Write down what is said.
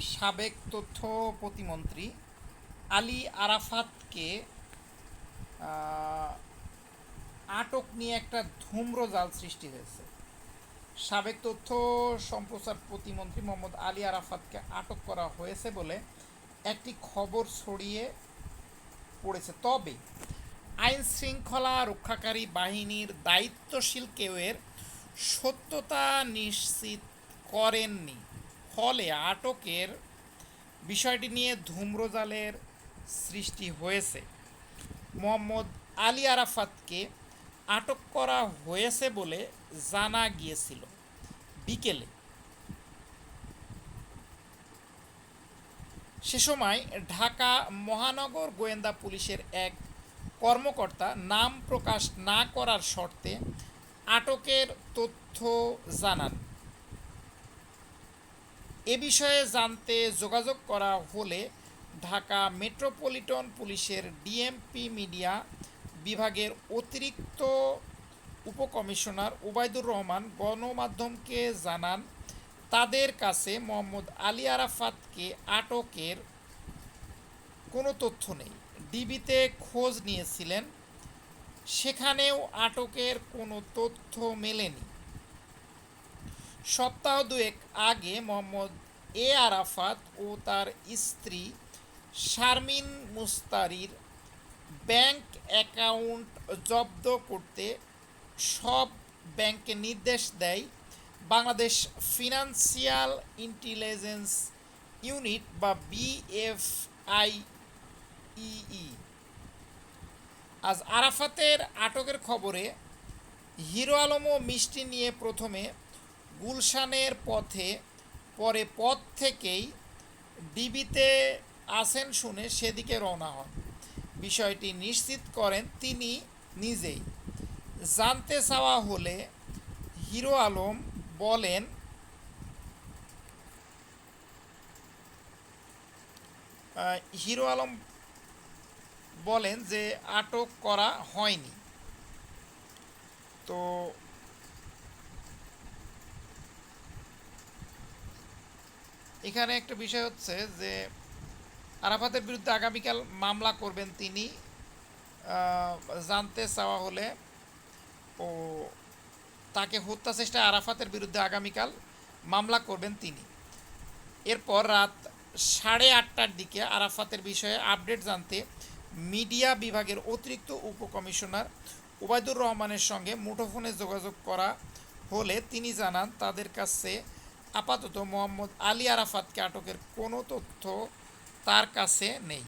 সাবেক তথ্য প্রতিমন্ত্রী আলী আরাফাতকে আটক নিয়ে একটা ধূম্রজাল সৃষ্টি হয়েছে। সাবেক তথ্য সম্প্রচার প্রতিমন্ত্রী মোহাম্মদ আলী আরাফাতকে আটক করা হয়েছে বলে একটি খবর ছড়িয়ে পড়েছে। তবে আইন শৃঙ্খলা রক্ষাকারী বাহিনীর দায়িত্বশীল কেউ এর সত্যতা নিশ্চিত করেননি। ফলে আটকের বিষয়টি নিয়ে ধূম্রজালের সৃষ্টি হয়েছে। মোহাম্মদ আলী আরাফাতকে আটক করা হয়েছে বলে জানা গিয়েছিল বিকেলে। সে সময় ঢাকা মহানগর গোয়েন্দা পুলিশের এক কর্মকর্তা নাম প্রকাশ না করার শর্তে আটকের তথ্য জানান। এ বিষয়ে জানতে যোগাযোগ করা হলে ঢাকা মেট্রোপলিটন পুলিশের ডিএমপি মিডিয়া বিভাগের অতিরিক্ত উপকমিশনার ওবায়দুর রহমান গণমাধ্যমকে জানান, তাদের কাছে মোহাম্মদ আলী আরাফাতকে আটকের কোনো তথ্য নেই। ডিবিতে খোঁজ নিয়েছিলেন, সেখানেও আটকের কোনো তথ্য মেলেনি। সপ্তাহ দুয়েক আগে মোহাম্মদ এ আরাফাত ও তার স্ত্রী শারমিন মুস্তারির ব্যাংক অ্যাকাউন্ট জব্দ করতে সব ব্যাংকে নির্দেশ দেয় বাংলাদেশ ফিনান্সিয়াল ইন্টেলিজেন্স ইউনিট বা বিএফআইই আজ আরাফাতের আটকের খবরে হিরো আলমও মিষ্টি নিয়ে প্রথমে গুলশানের পথে, পরে পথ থেকেই ডিবিতে আসেন শুনে সেদিকে রওনা হন। বিষয়টি নিশ্চিত করেন তিনি নিজেই। জানতে চাওয়া হলে হিরো আলম বলেন হিরো আলম বলেন যে আটক করা হয়নি। তো এখানে একটা বিষয় হচ্ছে যে আরাফাতের বিরুদ্ধে আগামীকাল মামলা করবেন তিনি জানতে চাওয়া হলে। ও তাকে হত্যা চেষ্টায় আরাফাতের বিরুদ্ধে আগামীকাল মামলা করবেন তিনি। এরপর রাত সাড়ে আটটার দিকে আরাফাতের বিষয়ে আপডেট জানতে মিডিয়া বিভাগের অতিরিক্ত উপকমিশনার ওবায়দুর রহমানের সঙ্গে মুঠোফোনে যোগাযোগ করা হলে তিনি জানান, তাদের কাছে আপাতত মোহাম্মদ আলী আরাফাতকে আটকের কোনো তথ্য তার কাছে নেই।